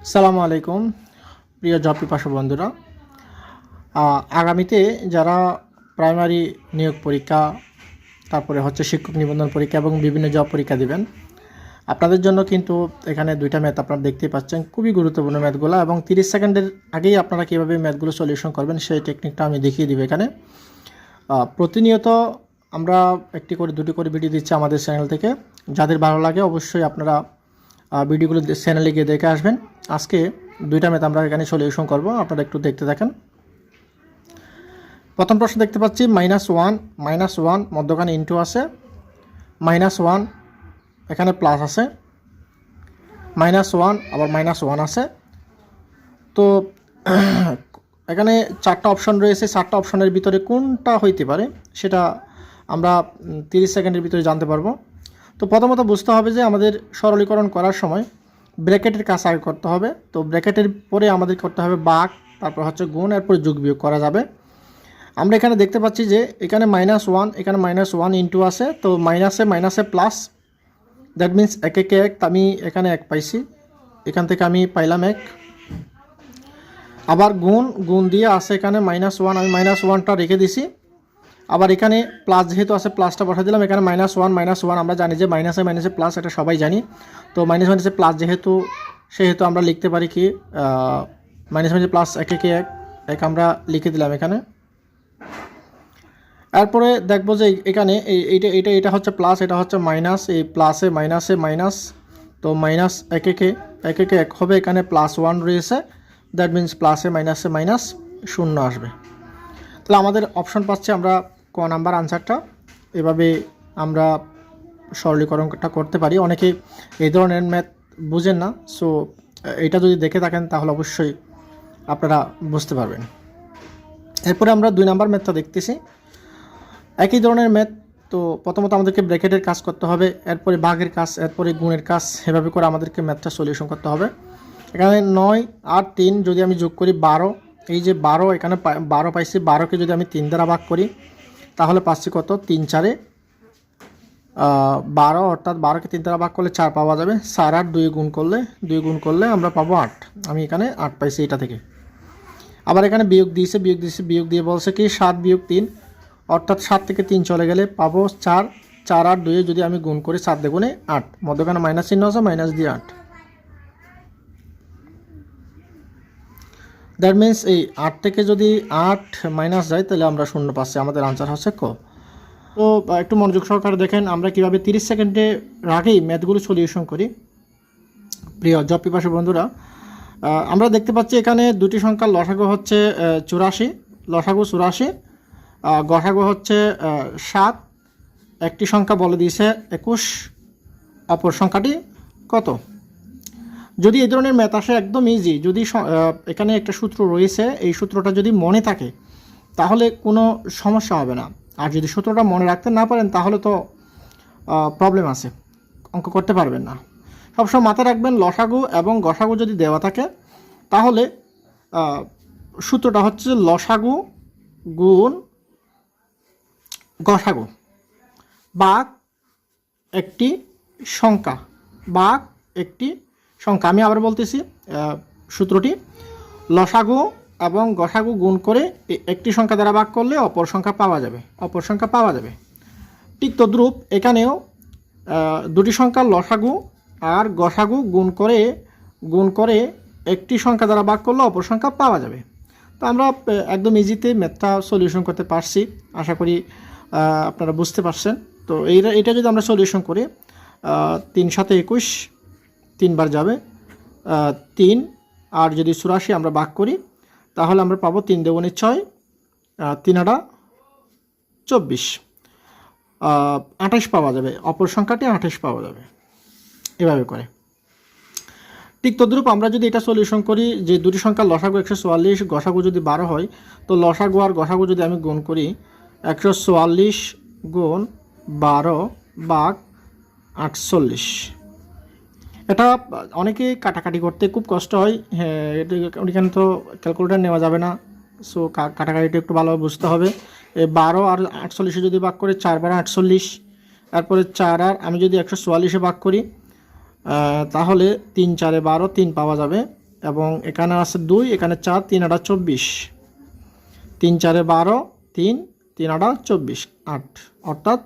সালামু আলাইকুম, প্রিয় জব পিপাসু বন্ধুরা। আগামীতে যারা প্রাইমারি নিয়োগ পরীক্ষা, তারপরে হচ্ছে শিক্ষক নিবন্ধন পরীক্ষা এবং বিভিন্ন জব পরীক্ষা দিবেন, আপনাদের জন্য কিন্তু এখানে দুইটা ম্যাথ আপনারা দেখতেই পাচ্ছেন। খুবই গুরুত্বপূর্ণ ম্যাথগুলো এবং তিরিশ সেকেন্ডের আগেই আপনারা কীভাবে ম্যাথগুলো সলিউশন করবেন সেই টেকনিকটা আমি দেখিয়ে দিব এখানে। প্রতিনিয়ত আমরা একটি করে, দুটি করে ভিডিও দিচ্ছি আমাদের চ্যানেল থেকে। যাদের ভালো লাগে অবশ্যই আপনারা ভিডিওগুলো চ্যানেলে গিয়ে দেখে আসবেন। আজকে দুইটা ম্যাথ আমরা এখানে সলিউশন করব, আপনারা একটু দেখতে থাকেন। প্রথম প্রশ্ন দেখতে পাচ্ছি মাইনাস ওয়ান মাইনাস ওয়ান মধ্যখানে ইন্টু আছে। মাইনাস ওয়ান এখানে প্লাস আছে। মাইনাস ওয়ান আবার মাইনাস ওয়ান আছে। তো, এখানে চারটা অপশন রয়েছে। চারটা অপশনের ভিতরে কোনটা হইতে পারে, সেটা আমরা তিরিশ সেকেন্ডের ভিতরে জানতে পারব। তো প্রথমত বুঝতে হবে যে আমাদের সরলীকরণ করার সময় ব্র্যাকেটের কাজ আগে করতে হবে। তো ব্র্যাকেটের পরে আমাদের করতে হবে বাঘ তারপর হচ্ছে গুণ, এরপরে যোগ বিয়োগ করা যাবে। আমরা এখানে দেখতে পাচ্ছি যে এখানে মাইনাস ওয়ান এখানে মাইনাস ওয়ান ইন্টু আছে। তো মাইনাসে মাইনাসে প্লাস দ্যাট মিন্স এক একে এক আমি এখানে এক পাইছি। এখান থেকে আমি পাইলাম এক। আবার গুণ গুণ দিয়ে আছে এখানে মাইনাস ওয়ান আমি মাইনাস ওয়ানটা রেখে দিছি। আবার এখানে প্লাস যেহেতু আছে প্লাসটা বসা দিলাম, এখানে মাইনাস ওয়ান মাইনাস ওয়ান আমরা জানি যে মাইনাসে মাইনাসে প্লাস এটা সবাই জানি। তো মাইনাস মাইনাসে প্লাস যেহেতু, সেহেতু আমরা লিখতে পারি কি মাইনাস মাইনাসে প্লাস এক, একে, এক এক আমরা লিখে দিলাম এখানে। এরপরে দেখব যে এখানে এই এইটা এটা এটা হচ্ছে প্লাস এটা হচ্ছে মাইনাস এই প্লাসে মাইনাসে মাইনাস তো মাইনাস এক, একে এক একে, এক হবে, এখানে প্লাস ওয়ান রয়েছে দ্যাট মিন্স প্লাসে মাইনাসে মাইনাস শূন্য আসবে। তাহলে আমাদের অপশন পাচ্ছে আমরা ক নাম্বার আনসারটা। এভাবে আমরা সরলীকরণটা করতে পারি। অনেকে এই ধরনের ম্যাথ বুঝেন না। সো, এটা যদি দেখে থাকেন, তাহলে অবশ্যই আপনারা বুঝতে পারবেন। এরপরে আমরা দুই নাম্বার ম্যাথটা দেখতেছি। একই ধরনের ম্যাথ, তো প্রথমত আমাদেরকে ব্র্যাকেটের কাজ করতে হবে, এরপরে বাঘের কাজ, এরপরে গুণের কাজ, এভাবে করে আমাদেরকে ম্যাথটা সলিউশন করতে হবে। এখানে নয় আর তিন যদি আমি যোগ করি বারো, এই যে বারো এখানে বারো পাইছি, বারোকে যদি আমি তিন দ্বারা ভাগ করি তাহলে পাচ্ছি কত? তিন চারে বারো, অর্থাৎ বারোকে তিন দ্বারা ভাগ করলে চার পাওয়া যাবে। চার আট দুই গুণ করলে, দুই গুণ করলে আমরা পাবো আট। আমি এখানে আট পাইছি এটা থেকে। আবার এখানে বিয়োগ দিয়েছে বিয়োগ দিয়েছে, বিয়োগ দিয়ে বলছে কি, সাত বিয়োগ তিন, অর্থাৎ সাত থেকে তিন চলে গেলে পাবো চার। চার আট দুয়ে যদি আমি গুণ করি, সাত দেগুণে আট। মধ্যখানে মাইনাস চিহ্ন আছে, মাইনাস দিয়ে আট। দ্যাট মিন্স এই আট থেকে যদি আট মাইনাস যায়, তাহলে আমরা শূন্য পাচ্ছি। আমাদের আনসার হচ্ছে ক। তো একটু মনোযোগ সহকারে দেখেন, আমরা কীভাবে তিরিশ সেকেন্ডে আগেই ম্যাথগুলো সলিউশন করি। প্রিয় জব পিপাসী বন্ধুরা আমরা দেখতে পাচ্ছি এখানে দুটি সংখ্যার লসাগু হচ্ছে চুরাশি। লসাগু চুরাশি গসাগু হচ্ছে সাত। একটি সংখ্যা বলে দিয়েছে একুশ। অপর সংখ্যাটি কত? যদি এই ধরনের ম্যাথ আসে একদম ইজি যদি এখানে একটা সূত্র রয়েছে, এই সূত্রটা যদি মনে থাকে, তাহলে কোনো সমস্যা হবে না। আর যদি সূত্রটা মনে রাখতে না পারেন, তাহলে তো প্রবলেম আছে, অঙ্ক করতে পারবেন না। সবসময় মাথায় রাখবেন, লসাগু এবং গসাগু যদি দেওয়া থাকে, তাহলে সূত্রটা হচ্ছে লসাগু গুণ গসাগু বাঘ একটি সংখ্যা বাঘ একটি সংখ্যা। আমি আবার বলতেছি সূত্রটি, লসাগু এবং গসাগু গুণ করে একটি সংখ্যা দ্বারা ভাগ করলে অপর সংখ্যা পাওয়া যাবে। অপর সংখ্যা পাওয়া যাবে। ঠিক তদ্রূপ এখানেও দুটি সংখ্যার লসাগু আর গসাগু গুণ করে গুণ করে একটি সংখ্যা দ্বারা ভাগ করলে অপর সংখ্যা পাওয়া যাবে। তো আমরা একদম ইজিতে ম্যাথটা সলিউশন করতে পারছি। আশা করি আপনারা বুঝতে পারছেন। তো এইটা এটা যদি আমরা সলিউশন করি তিন সাথে একুশ তিনবার যাবে। তিন। আর যদি চুরাশি আমরা ভাগ করি, তাহলে আমরা পাবো তিন দেগুণে ছয় তিন আটা চব্বিশ। আঠাশ পাওয়া যাবে। অপর সংখ্যাটি আঠাশ পাওয়া যাবে। এভাবে করে। ঠিক তদ্রূপ আমরা যদি এটা সলিউশন করি, যে দুটি সংখ্যা লসাগু একশো চুয়াল্লিশ, গসাগু যদি বারো হয়, তো লসাগু আর গসাগু যদি আমি গুণ করি, একশো চুয়াল্লিশ গুণ বারো বাঘ আটচল্লিশ। এটা অনেকে কাটাকাটি করতে খুব কষ্ট হয়। হ্যাঁ এখানে তো ক্যালকুলেটার নেওয়া যাবে না। সো কাটাকাটিটা একটু ভালোভাবে বুঝতে হবে। বারো আর আটচল্লিশে যদি ভাগ করে, চার বারো আটচল্লিশ। তারপরে চার আর আমি যদি একশো চুয়াল্লিশে ভাগ করি তাহলে তিন চারে বারো, তিন পাওয়া যাবে। এবং এখানে আছে দুই, এখানে চার, তিন আটা চব্বিশ। তিন চারে বারো, তিন তিন আটা চব্বিশ, আট। অর্থাৎ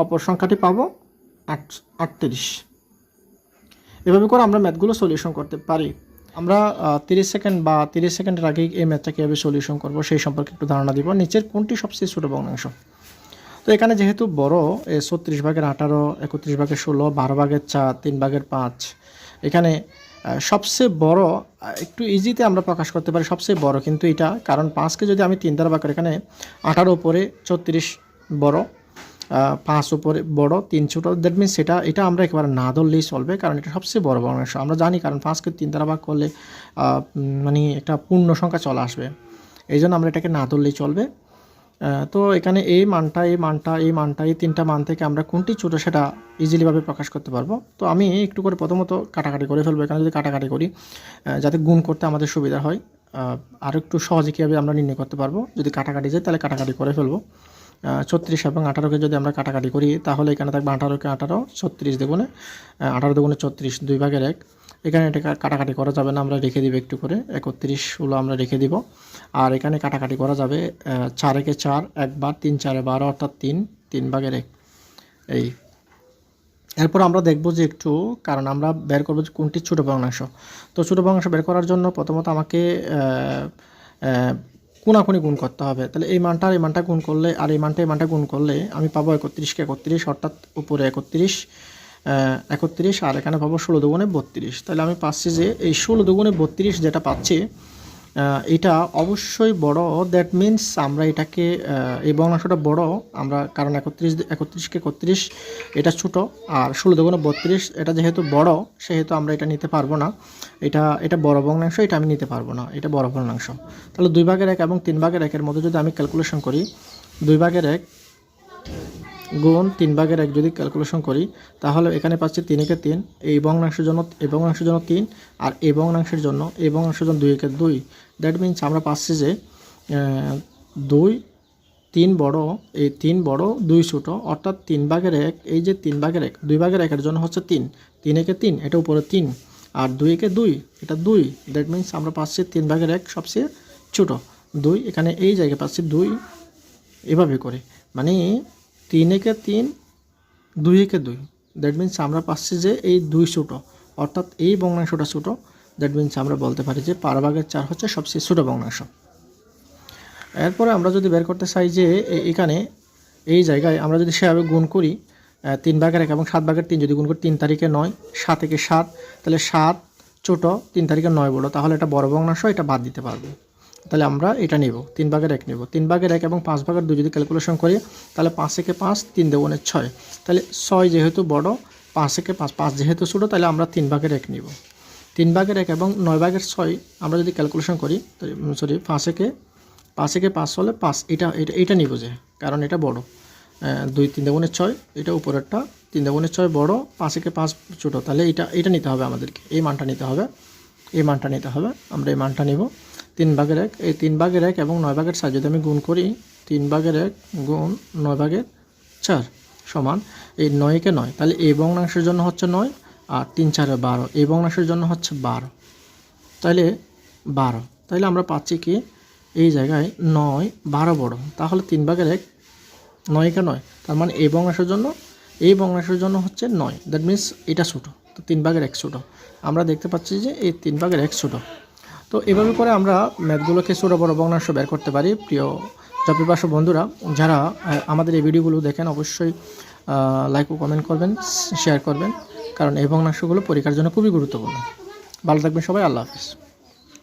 অপর সংখ্যাটি পাবো আট, আটত্রিশ। এভাবে করে আমরা ম্যাথগুলো সলিউশন করতে পারি। আমরা তিরিশ সেকেন্ড বা তিরিশ সেকেন্ডের আগেই এই ম্যাথটা কীভাবে সলিউশন করব, সেই সম্পর্কে একটু ধারণা দিব। নিচের কোনটি সবচেয়ে ছোটো ভগ্নাংশ তো এখানে যেহেতু বড় ছত্রিশ ভাগের আঠারো, একত্রিশ ভাগের ষোলো, বারো ভাগের চার, তিন ভাগের পাঁচ, এখানে সবচেয়ে বড় একটু ইজিতে আমরা প্রকাশ করতে পারি সবচেয়ে বড়, কিন্তু এটা, কারণ পাঁচকে যদি আমি তিন দ্বারা ভাগ করি এখানে আঠারো উপরে ছত্রিশ বড় পাঁচ উপরে বড়, তিন ছোটো দ্যাট মিনস সেটা, এটা আমরা একেবারে না ধরলেই চলবে, কারণ এটা সবচেয়ে বড় ভগ্নাংশ আমরা জানি, কারণ পাঁচকে তিন দ্বারা ভাগ করলে মানে একটা পূর্ণ সংখ্যা চলে আসবে। এই জন্য আমরা এটাকে না ধরলেই চলবে। তো এখানে এই মানটা এই মানটা এই মানটা, এই তিনটা মান থেকে আমরা কোনটি ছোটো সেটা ইজিলিভাবে প্রকাশ করতে পারব। তো আমি একটু করে প্রথমত কাটাকাটি করে ফেলব, এখানে যদি কাটাকাটি করি যাতে গুণ করতে আমাদের সুবিধা হয় আর একটু সহজে কীভাবে আমরা নির্ণয় করতে পারব, যদি কাটাকাটি যায় তাহলে কাটাকাটি করে ফেলব। ছত্রিশ এবং আঠারোকে যদি আমরা কাটাকাটি করি, তাহলে এখানে থাকবে আঠারোকে আঠারো, ছত্রিশ দেগুণে আঠারো দেগুণে ছত্রিশ, দুই ভাগের এক। এখানে এটা কাটাকাটি করা যাবে না, আমরা রেখে দিব একটু করে, একত্রিশ হলো আমরা রেখে দিব। আর এখানে কাটাকাটি করা যাবে চার, একে চার একবার তিন, চারে বারো, অর্থাৎ তিন তিন ভাগের এক। এই। এরপর আমরা দেখব যে একটু, কারণ আমরা বের করব যে কোনটি ছোটো ভগ্নাংশ। তো ছোটো ভগ্নাংশ বের করার জন্য প্রথমত আমাকে কোনাকুনি গুণ করতে হবে। তাহলে এই মানটা আর এই মানটা গুণ করলে, আর এই মানটা এই মানটা গুণ করলে আমি পাবো একত্রিশকে একত্রিশ, অর্থাৎ উপরে একত্রিশ একত্রিশ, আর এখানে পাবো ষোলো দুগুণে বত্রিশ। তাহলে আমি পাচ্ছি যে এই ষোলো দুগুণে বত্রিশ যেটা পাচ্ছি এটা অবশ্যই বড়। দ্যাট মিন্স আমরা এটাকে এই ভগ্নাংশটা বড়। আমরা কারণ একত্রিশ একত্রিশকে একত্রিশ, এটা ছোট। আর ষোলো দুগুণে বত্রিশ, এটা যেহেতু বড়, সেহেতু আমরা এটা নিতে পারব না। এটা এটা বড় ভগ্নাংশ এটা আমি নিতে পারব না। এটা বড় ভগ্নাংশ তাহলে দুই ভাগের এক এবং তিন ভাগের একের মধ্যে যদি আমি ক্যালকুলেশন করি, দুই ভাগের এক গুণ তিন ভাগের এক যদি ক্যালকুলেশন করি, তাহলে এখানে পাচ্ছি তিন একে তিন, এই ভগ্নাংশের জন্য, এই ভগ্নাংশের জন্য তিন, আর এই ভগ্নাংশের জন্য, এই ভগ্নাংশের জন্য দুই একে দুই। দ্যাট মিনস আমরা পাচ্ছি যে দুই, তিন বড়, এই তিন বড় দুই ছোটো, অর্থাৎ তিন ভাগের এক, এই যে তিন ভাগের এক, দুই ভাগের একের জন্য হচ্ছে তিন। তিন একে তিন, এটা উপরে তিন, আর দুই একে দুই, এটা দুই। দ্যাট মিনস আমরা পাচ্ছি তিন ভাগের এক সবচেয়ে ছোটো। দুই, এখানে এই জায়গায় পাচ্ছি দুই, এভাবে করে। মানে তিন একে তিন, দুই একে দুই। দ্যাট মিনস আমরা পাচ্ছি যে এই দুই ছোটো। অর্থাৎ এই ভগ্নাংশটা ছোটো। দ্যাট মিনস আমরা বলতে পারি যে পারভাগের চার হচ্ছে সবচেয়ে ছোটো ভগ্নাংশ এরপরে আমরা যদি বের করতে চাই যে এখানে এই জায়গায় আমরা যদি সেভাবে গুণ করি তিন ভাগের এক এবং সাত ভাগের তিন, যদি গুণ করি তিন তারিখে নয়, সাত থেকে সাত, তাহলে সাত ছোটো তিন তারিখে নয় বড় তাহলে এটা বড় ভগ্নাংশ এটা বাদ দিতে পারব। তাহলে আমরা এটা নিব, তিন ভাগের এক নেব। তিন ভাগের এক এবং পাঁচ ভাগের দুই যদি ক্যালকুলেশন করি, তাহলে পাঁচ থেকে পাঁচ তিন দেবনের ছয়। তাহলে ছয় যেহেতু বড়, পাঁচ থেকে পাঁচ পাঁচ যেহেতু ছোটো, তাহলে আমরা তিন ভাগের এক নিব। তিন ভাগের এক এবং নয় ভাগের ছয় আমরা যদি ক্যালকুলেশন করি সরি পাঁচ একে পাঁচ একে পাঁচ হলে পাঁচ, এটা এটা এটা নিব যে, কারণ এটা বড়। দুই তিন দেগুণের ছয়, এটা উপরেরটা, তিন দেগুণের ছয় বড়, পাঁচ একে পাঁচ ছোটো। তাহলে এটা এটা নিতে হবে আমাদেরকে, এই মানটা নিতে হবে, এই মানটা নিতে হবে, আমরা এই মানটা নিব। তিন ভাগের এক, এই তিন ভাগের এক এবং নয় ভাগের চার যদি আমি গুণ করি, তিন ভাগের এক গুণ নয় ভাগের চার সমান এই নয়কে নয়। তাহলে এই ভগ্নাংশের জন্য হচ্ছে নয় আর তিন চারে বারো এই ভগ্নাংশের জন্য হচ্ছে বারো। তাহলে বারো। তাহলে আমরা পাচ্ছি কি? এই জায়গায় নয় বারো বড়। তাহলে তিন ভাগের এক নয়কে নয়। তার মানে এই ভগ্নাংশের জন্য এই ভগ্নাংশের জন্য হচ্ছে নয়। দ্যাট মিন্স এটা ছোটো। তো তিন ভাগের এক ছোটো। আমরা দেখতে পাচ্ছি যে এই তিন ভাগের এক ছোটো। তো এভাবে করে আমরা ম্যাথগুলোকে ছোটো বড় ভগ্নাংশ বের করতে পারি। প্রিয় জপিপাশ বন্ধুরা, যারা আমাদের এই ভিডিওগুলো দেখেন, অবশ্যই লাইক ও কমেন্ট করবেন শেয়ার করবেন, কারণ এই ভগ্নাংশগুলো পরীক্ষার জন্য খুবই গুরুত্বপূর্ণ। ভালো থাকবেন সবাই, আল্লাহ হাফিজ।